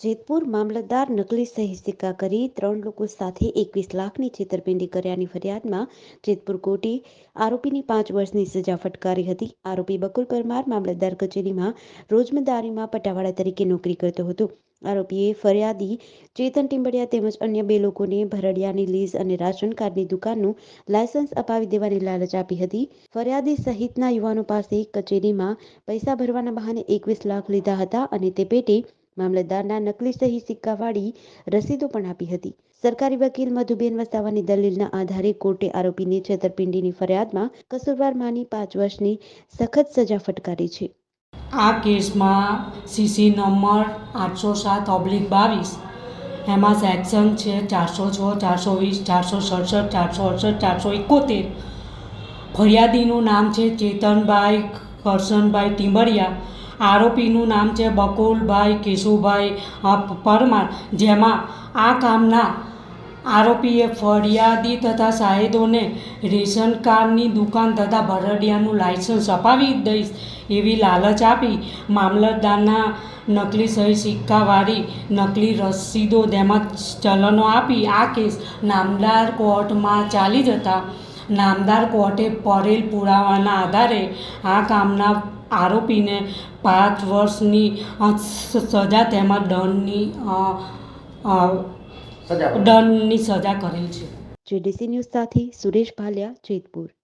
જેતપુર મામલતદાર નકલી સહી સિક્કા કરી ત્રણ લોકો સાથે એકવીસ લાખની છેતરપિંડી કર્યાની ફરિયાદમાં જેતપુર કોર્ટે આરોપીની પાંચ વર્ષની સજા ફટકારી હતી. આરોપી બકુલ પરમાર મામલતદાર કચેરીમાં રોજમદારીમાં પટાવાળા તરીકે નોકરી કરતો હતો. આરોપીએ ફરિયાદી ચેતન ટીમ્બડિયા તેમજ અન્ય બે લોકોને ભરડિયાની લીઝ અને રાશન કાર્ડની દુકાનનું લાયસન્સ અપાવી દેવાની લાલચ આપી હતી. ફરિયાદી સહિતના યુવાનો પાસે કચેરીમાં પૈસા ભરવાના બહાને એકવીસ લાખ લીધા હતા અને તે પેટે મામલતદારના નકલી સહી સિક્કાવાળી રસીદો પણ આપી હતી. સરકારી વકીલ મધુબેન વસાવાની દલીલના આધારે કોર્ટે આરોપીની છેતરપિંડીની ફરિયાદમાં કસૂરવાર માની પાંચ વર્ષની સખત સજા ફટકારી છે. આ કેસમાં સીસી નંબર આઠસો સાત ઓબ્લિક બાવીસ. એમાં સેક્શન છે ચારસો છ, ચારસો વીસ, ચારસો સડસઠ, ચારસો અડસઠ, ચારસો એકોતેર. ફરિયાદીનું નામ છે ચેતનભાઈ કરશનભાઈ ટીમ્બડિયા આરોપીનું નામ છે બકુલભાઈ કેશુભાઈ પરમાર, જેમાં આ કામના આરોપીએ ફરિયાદી તથા સાહેદોને રેશન કાર્ડની દુકાન તથા ભરડિયાનું લાયસન્સ અપાવી દઈશ એવી લાલચ આપી મામલતદારના નકલી સહી સિક્કાવાળી નકલી રસીદો તેમજ ચલનો આપી આ કેસ નામદાર કોર્ટમાં ચાલી જતા નામદાર કોર્ટે પરેલ પુરાવાના આધારે આ કામના આરોપીને પાંચ વર્ષની સજા તેમજ દંડની દંડની સજા કરેલ છે. જેડીસી ન્યૂઝ સાથે સુરેશ ભાલિયા જેતપુર.